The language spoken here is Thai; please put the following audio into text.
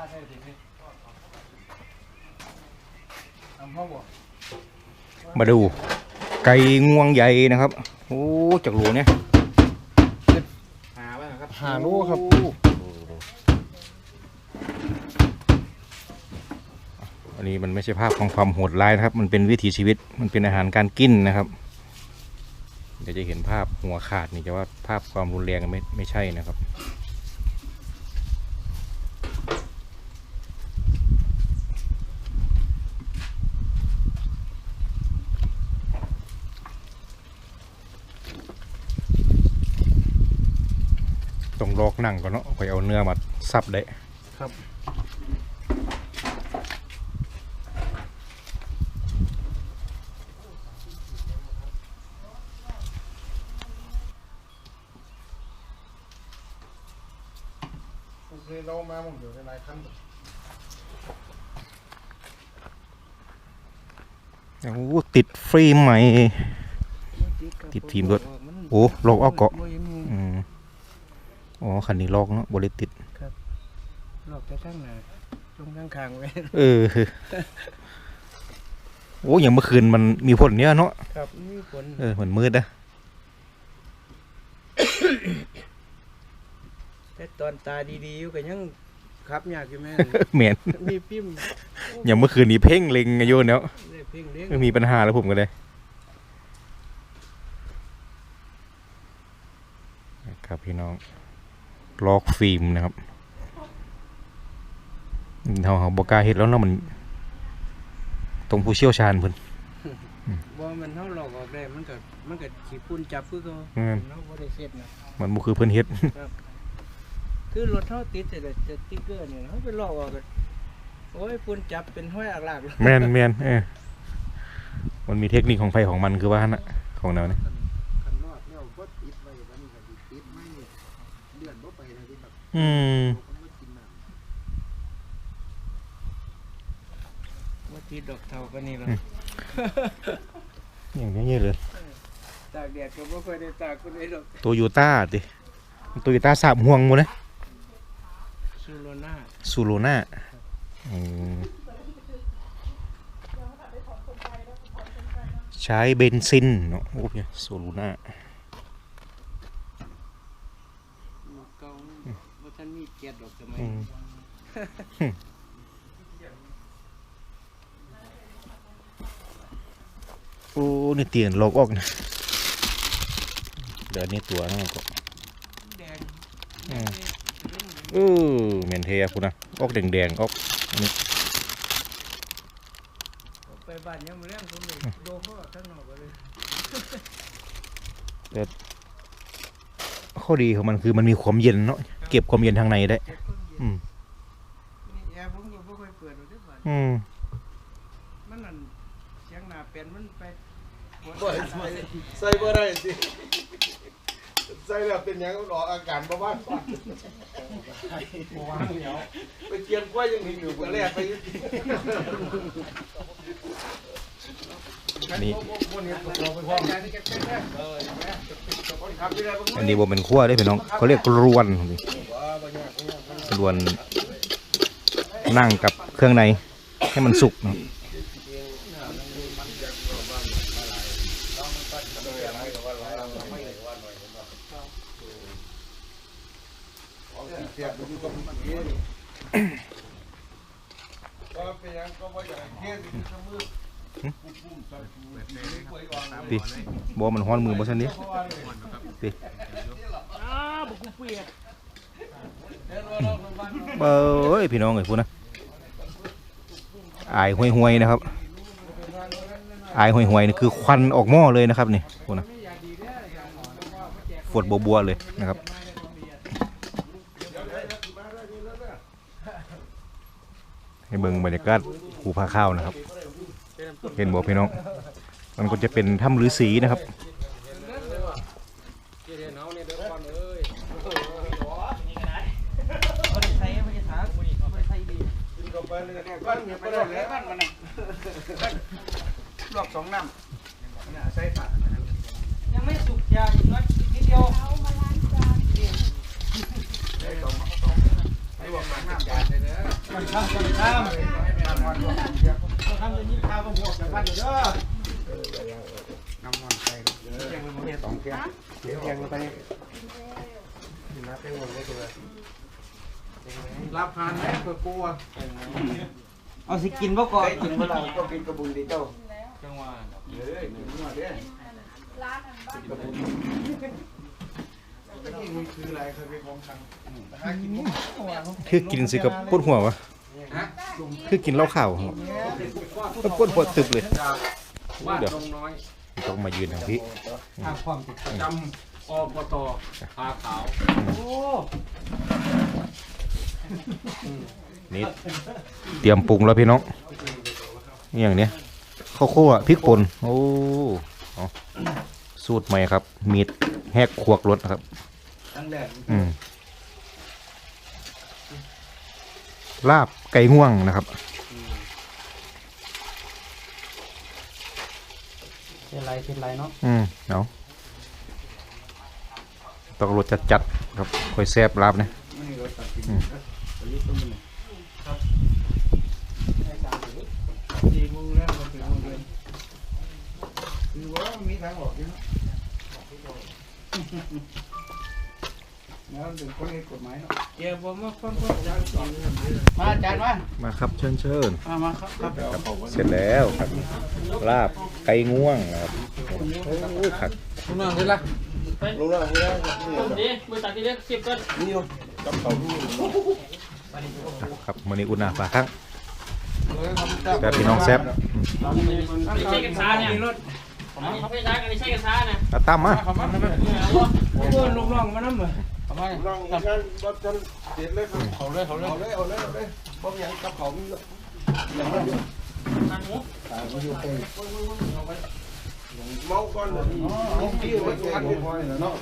ค่าใช้ถึงนี่ทำห้องบ่มาดู ไก่งวงใหญ่นะครับ โอ้จากหลวเนี่ยหาไว้ครับหาลูกครับอันนี้มันไม่ใช่ภาพของความโหดร้ายนะครับ มันเป็นวิถีชีวิต มันเป็นอาหารการกินนะครับ เดี๋ยวจะเห็นภาพหัวขาดนี่จะว่าภาพความรุนแรงไม่ไม่ใช่นะครับ ต้องลอกหนังก่อนเนาะค่อยเอาเนื้อมาซับได้ครับโอเคเรามาผมเดี๋ยวในรายขั้นโอ้ติดฟิล์มใหม่ ติดฟิล์มด้วยโอ้ลอกเอาเกาะอืม อ๋อคันนี้ลอกเนาะบริติดลอกแต่ทั้งหน้าตรงข้างคางไว้เออโอ้อย่างเมื่อคืนมันมีฝนเนี้ยเนาะครับมีผลเออเหมือนมืดนะแต่ตอนตาดีๆอยู่ก็ยังขับยากอยู่แม่เหม็นมีพิมพ์อย่างเมื่อคืนนี้เพ่งเล็งโยนแล้วได้เพ่งเลี้ยงไม่มีปัญหาแล้วผมก็เลยนะครับพี่น้อง ลอกฟิล์มนะครับเราเขาบอกล้าเห็ดแล้วเนาะมัน ตรงผู้เชี่ยวชาญเพิ่นบ่มันเฮาหลอกออกได้มันก็มันก็ขี้ปุ่นจับคือเขาอืมเนาะบ่ได้เสร็จนะมันบ่คือเพิ่นเฮ็ดคือรถเฮาติดแต่ละสติ๊กเกอร์เนี่ยเฮาไปลอกออกก็โอ้ยปุ่นจับเป็นห้อยอักลากเลยแม่นแม่นเออมันมีเทคนิคของไฟของมันคือว่าหั่นน่ะของเราเนี่ย คันรอดแล้วบ่ติดไว้บัดนี้ก็สิติดไม่เลื่ อนบ่ไปเลยที่แบบอืมมันบ่กินน้ำบ่ติดดอกเท่ากันนี่หรอกอย่างนี้เลยตากแดดก็บ่ค่อยได้ตากคนใดดอกโตโยต้าติโตโยต้าสามห่วงหมดนะซูโรน่าซูโรน่าอืมใช้เบนซินเนาะโอ้ยซูโรน่า หมวกเก่าบ่ทันมี เกียรติดอกสมัยอืม โอ้นี่เตียนลอกออกนะเดี๋ยวนี้ตัวนั่นก็แดงอืมเออเมนเทียคุณนะออกแดงๆออกไปบ้านยังบ่เลี้ยงผมเลยโดนเขาข้างนอกก็เลยข้อดีของมันคือมันมีความเย็นเนาะ เก็บความเย็นทางในได้เก็บคนเย็นอืมนี่แอร์ผมก็บ่ค่อยเปิดหรอกเด้อบ้านอืมมันนั่นเสียงหน้าเป็นมันไปบ่ใส่ใส่บ่ได้สิใส่แบบเป็นหยังมันออกอาการบ่ว่างก่อนบ่ว่างเหนียวไปเกียนกล้วยยังมีอยู่ก็แลกไปนี่คนนี้เราไปพร้อมกันเออคนขับที่ได้บ่อันนี้บเป็นขั้วได้พี่น้องเขาเรียกรวน รวนนั่งกับเครื่องในให้มันสุกเนาะเสียบอยู่กับมันเองก็เป็นหยังก็บ่อยากให้เทศอยู่กับมือปุ้มๆใส่ปูนี่กล้วยอ่อนเเพราะว่าเนี่ยอ้าบุกเปียกเห็นว่าเราทำบ้านเราเอ้ยพี่น้องเอ้ยพูดนะอายห่วยๆนะครับอายห่วยๆนี่คือควันออกหม้อเลยนะครับนี่พูดนะฝดบัวๆเลยนะครับให้เบิ่งบรรยากาศภูผาข้าวนะครับ เห็นบ่พี่น้อง มันก็จะเป็นถ้ำฤาษีนะครับได้ใช้บ่ได้ถากบ่ได้บ่ได้ใช้ดี ก็ไปเลยบ้านเมียไปได้แล้วบ้านมันน่ะรอบสองน้ำใส่ฝายังไม่สุกยาอีกน้อยนิดเดียวเอามาล้างจานไอ้บอกน้ำจานเลยนะข้ามข้ามข้ามข้ามจะยิบข้าวกับหัวกับพันเด้อน้ำมันใส่เดี๋ยวแกงไปหมดเนี่ยสองแก้วเดี๋ยวแกงไปนับไปหมดเลยตัว รับทานไหมเพื่อกลัวเอาสิกินบ่ก่อนกินเมื่อไหร่ก็กินกระบุนดีเจ้าจังหวะเฮ้ยกินเมื่อเด้ร้านอันบ้านนี่มันคืออะไรเคยไปของครั้งหากินคือกินสิกับปวดหัววะฮะคือกินเหล้าขาวหัวปวดหัวตึบเลยว่าลงน้อยต้องมายืนทางพี่ทางความติดจำอบตพาขาวโอ้ นี่เตรียมปรุงแล้วพี่น้องนี่อย่างเนี้ยข้าวคั่วพริกป่นโอ้เอาสูตรใหม่ครับ มีดแหกขวกรสนะครับตั้งแดดอืมลาบไก่ง่วงนะครับเป็นไรเป็นไรเนาะอืมเอาต้องรสจัดจัดๆครับค่อยแซ่บลาบนะไม่มีรถตัดสินสี่โมงแล้วมาถึงโมงเย็นคือว่ามีทางออกอยู่แล้วเป็นคนให้กฎหมายเนาะเดี๋ยวผมมาฟังฟังจานสอนมาจานมามาครับเชิญเชิญมามาครับครับเสร็จแล้วครับลาบไก่ง่วงครับโอ้ขัดคุณน้องได้ละรู้แล้วรู้แล้วดิมือตัดที่เล็กสิบก็นี่ กับเขาดูครับมือนี้อุ่นหนาฝาข้างเลยทำจับแบบพี่น้องแซ่บไม่ใช่กันช้าเนี่ยเขาไม่ใช่กันไม่ใช่กันช้านะอาตั้มมาเขามาทำไมโอ้ลูกน้องมาน้ำเหรอเขามานั่งกันบ่ทันเสร็จเลยครับเขาเลยเขาเลยเอาเลยเอาเลยเอาเลยบ่มีหยังกับเขามีทานหมูเมาก่อนเลยที่มันกันเนาะ